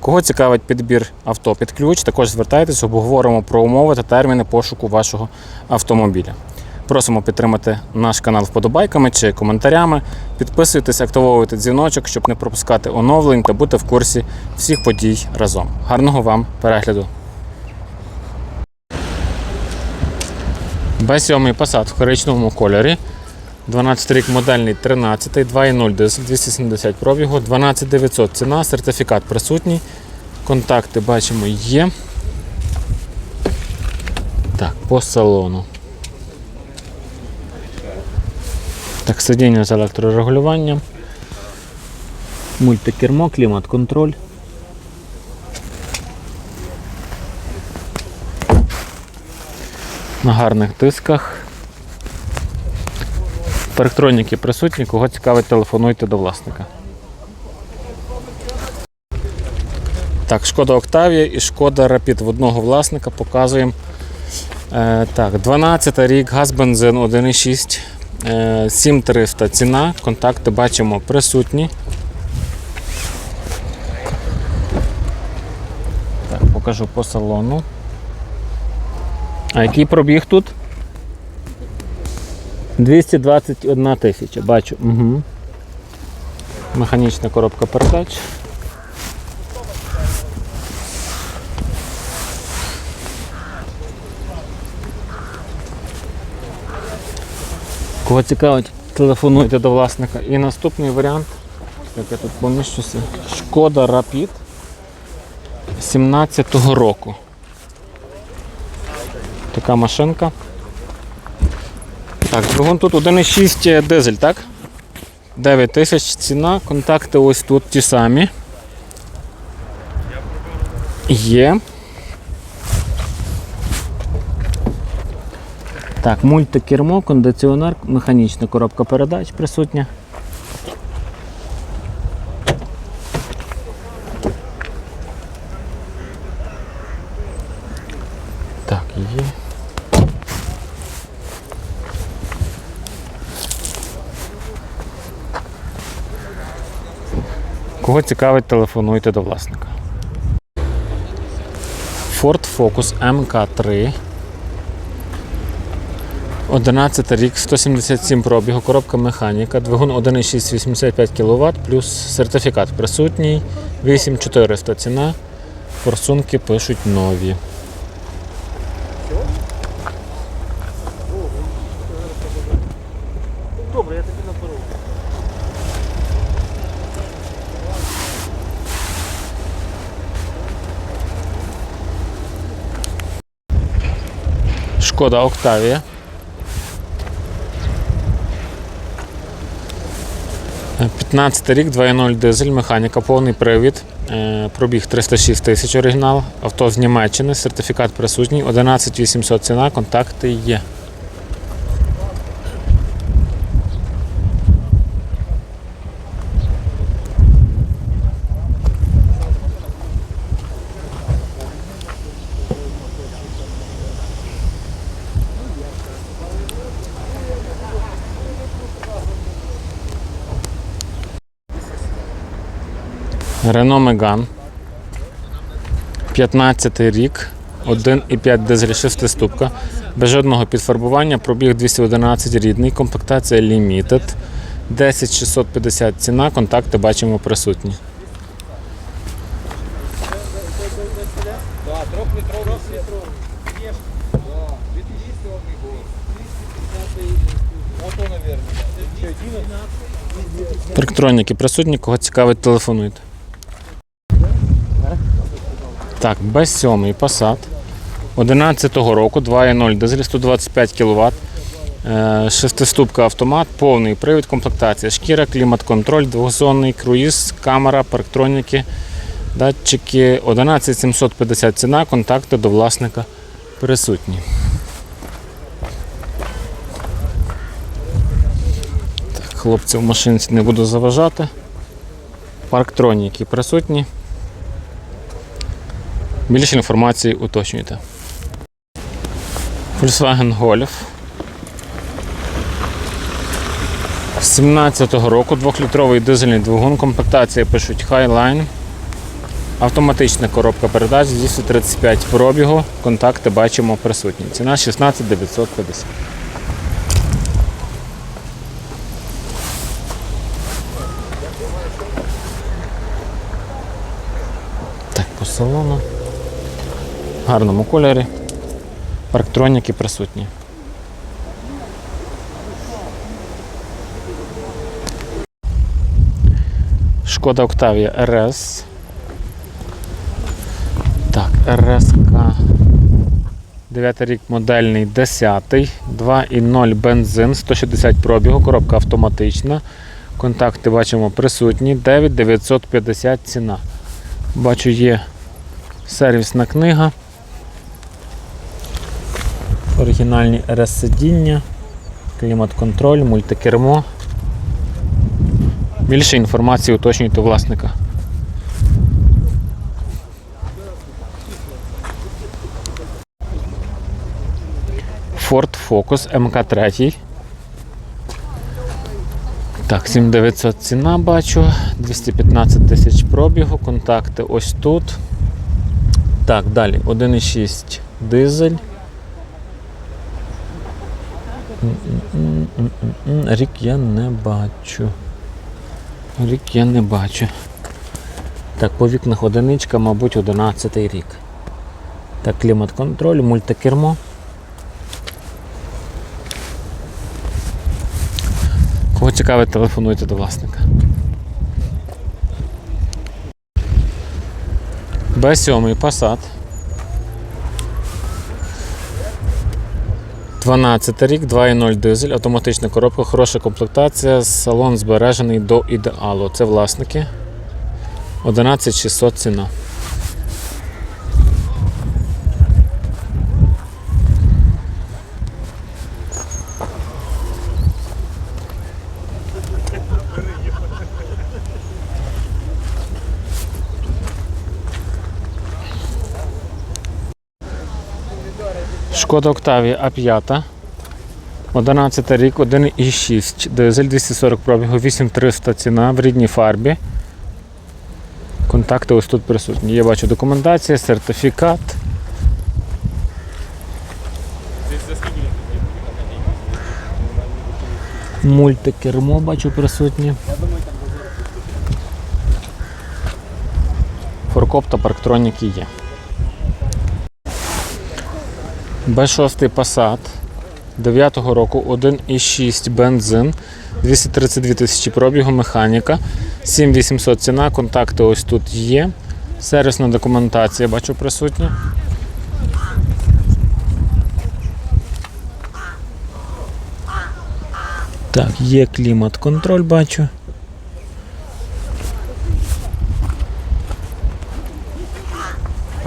Кого цікавить підбір авто під ключ, також звертайтесь, обговоримо про умови та терміни пошуку вашого автомобіля. Просимо підтримати наш канал вподобайками чи коментарями. Підписуйтесь, активовуйте дзвіночок, щоб не пропускати оновлень та бути в курсі всіх подій разом. Гарного вам перегляду! Б7 Passat в коричневому кольорі. 12 рік модельний 13, 2.0 дизель, 270 пробігу, 12900 ціна, сертифікат присутній. Контакти бачимо є. Так, по салону. Так, сидіння з електрорегулюванням. Мультикермо, клімат-контроль. На гарних дисках. Парктроніки присутні, кого цікавить, телефонуйте до власника. Так, шкода Октавія і шкода Rapid в одного власника показуємо. Е, так, 12 рік, газ бензин 1,6, е, 7300 ціна, контакти бачимо присутні. Так, покажу по салону. А який пробіг тут? 221 тисяча, бачу. Угу. Механічна коробка передач. Кого цікавить, телефонуйте до власника. І наступний варіант, як я тут поміщуся, Шкода Rapid 17-го року. Така машинка. Так, двигун тут 1,6 дизель, так? 9 тисяч ціна, контакти ось тут ті самі. Є. Так, мультикермо, кондиціонер, механічна коробка передач присутня. Так, є. Кого цікавить, телефонуйте до власника. Ford Focus MK3. 11 рік, 177 пробігу, коробка механіка, двигун 1,6 85 кВт, плюс сертифікат присутній, 8400 ціна. Форсунки пишуть нові. Шкода Октавія. П'ятнадцятий 15 рік, 2.0 дизель, механіка, повний привід. Е, Пробіг 306 тисяч оригінал. Авто з Німеччини, сертифікат присутній, 11 800 ціна, контакти є. Renault Megane. 15 рік, 1,5 дизель 6 ступка. Без жодного підфарбування, пробіг 211 рідний, комплектація Limited. 10650 ціна, контакти бачимо присутні. Да, трьохлітровий світров. Є ж. Да, 200 був. 250 Ото, наверное. Що, 11? Парктроніки присутні, кого цікавить, телефонуйте. Так, Б7 Passat. 11-го року, 2.0 дизель 125 кВт. Е, Шестиступка автомат, повний привід, комплектація, шкіра, клімат-контроль, двохзонний круїз, камера, парктроніки. Датчики 11750 ціна, контакти до власника присутні. Так, хлопці в машинці не буду заважати. Парктроніки присутні. Більше інформації уточнюйте. Volkswagen Golf. 17-го року 2-літровий дизельний двигун, комплектація пишуть Highline. Автоматична коробка передач 235 пробігу. Контакти бачимо присутні. Ціна 16 950. Так, по салону. Гарному кольорі. Парктроніки присутні. Шкода Octavia RS. Так, РСК. 9 рік модельний 10. 2,0 бензин, 160 пробігу, коробка автоматична. Контакти бачимо присутні. 9950 ціна. Бачу, є сервісна книга. Оригінальні РС-сидіння, клімат-контроль, мультикермо. Більше інформації уточнюйте власника. Ford Focus МК3. Так, 7900 ціна бачу, 215 тисяч пробігу, контакти ось тут. Так, далі 1,6 дизель. Рік я не бачу. Рік я не бачу. Так, по вікнах одиничка, мабуть, 11 рік. Так, клімат-контроль, мультикермо. Кого цікавить, телефонуйте до власника. Б7 Passat. 12 рік, 2.0 дизель, автоматична коробка, хороша комплектація, салон збережений до ідеалу. Це власники. 11600 ціна. Шкода Octavia А5. 11 рік, 1,6 дизель, 240 пробігу, 8300 ціна в рідній фарбі. Контакти ось тут присутні. Я бачу документація, сертифікат. Мультикермо бачу присутні. Форкоп та парктроніки є. Б6 Passat 9-го року 1,6 бензин, 232 тисячі пробігу, механіка, 7800 ціна, контакти ось тут є. Сервісна документація бачу присутня. Так, є клімат-контроль, бачу.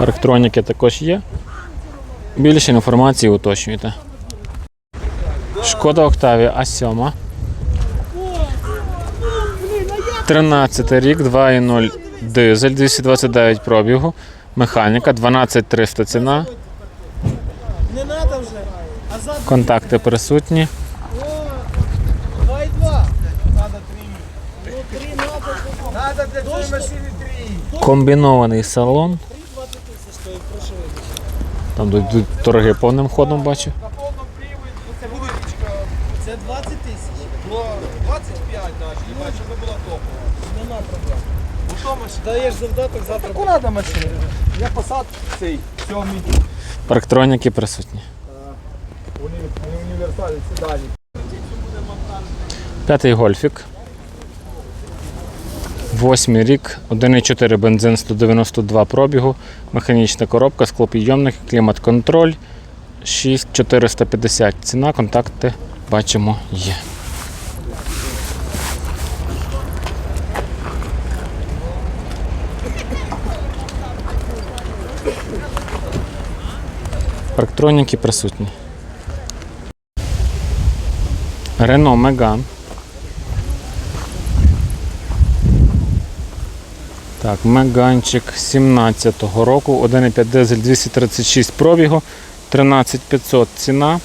Електроніки також є. Більше інформації уточнюйте. Шкода Octavia А7. 13 рік, 2,0 дизель, 229 пробігу, механіка, 12300 ціна, контакти присутні. 2,2. Надо Там йдуть торги повним ходом бачу. Приводі, це вуличка. Це 20 тисяч. Ну, 25 навіть, і бачу, це була топова. Нема проблем. У тому ж даєш завдаток завтра. Таку надо машину. Я посад цей, сьомий. Парктроніки присутні. Вони, вони універсальні, седані. П'ятий гольфік. Восьмий рік, 1,4 бензин 192 пробігу, механічна коробка, склопідйомник, клімат-контроль 6450. Ціна, контакти бачимо є. Парктроніки присутні. Рено Меган Так, Меганчик 17-го року, 1,5 дизель 236 пробігу, 13500 ціна.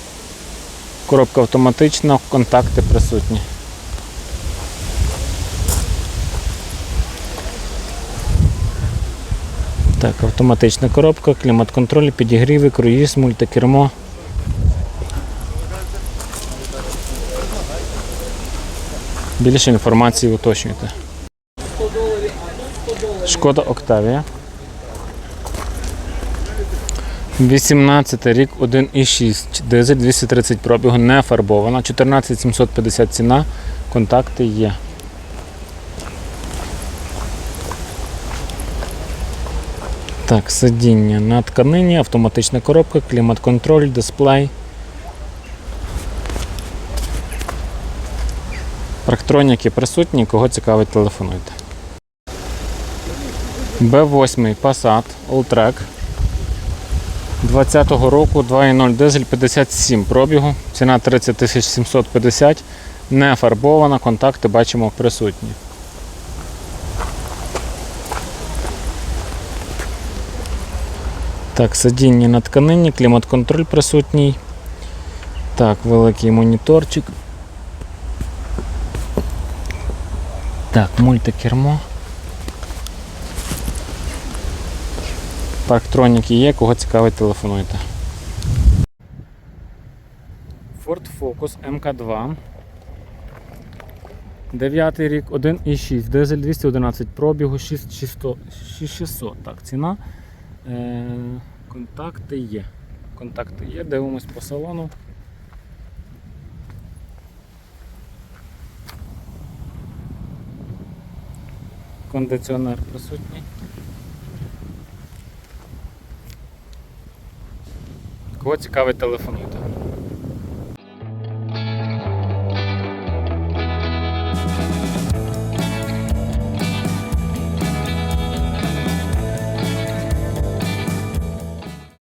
Коробка автоматична, контакти присутні. Так, автоматична коробка, клімат-контроль, підігріви, круїз, мультикермо. Більше інформації уточнюйте. Шкода Октавія. 18 рік 1,6 дизель 230 пробігу, не фарбована, 14750 ціна, контакти є. Так, сидіння на тканині, автоматична коробка, клімат-контроль, дисплей. Парктроніки присутні, кого цікавить, телефонуйте. Б8 Passat Alltrack 20-го року 2.0 дизель 57 пробігу, ціна 30 750, не фарбована, контакти бачимо присутні. Так, сидіння на тканині, клімат-контроль присутній. Так, великий моніторчик. Так, мультикермо. Парктроніки є, кого цікавить, телефонуйте. Ford Focus MK2. 9 рік, 1,6, дизель 211 пробігу, 6600, 6600. Так, ціна. Е, контакти є. Контакти є, дивимось по салону. Кондиціонер присутній. Кого цікавить, телефонуйте.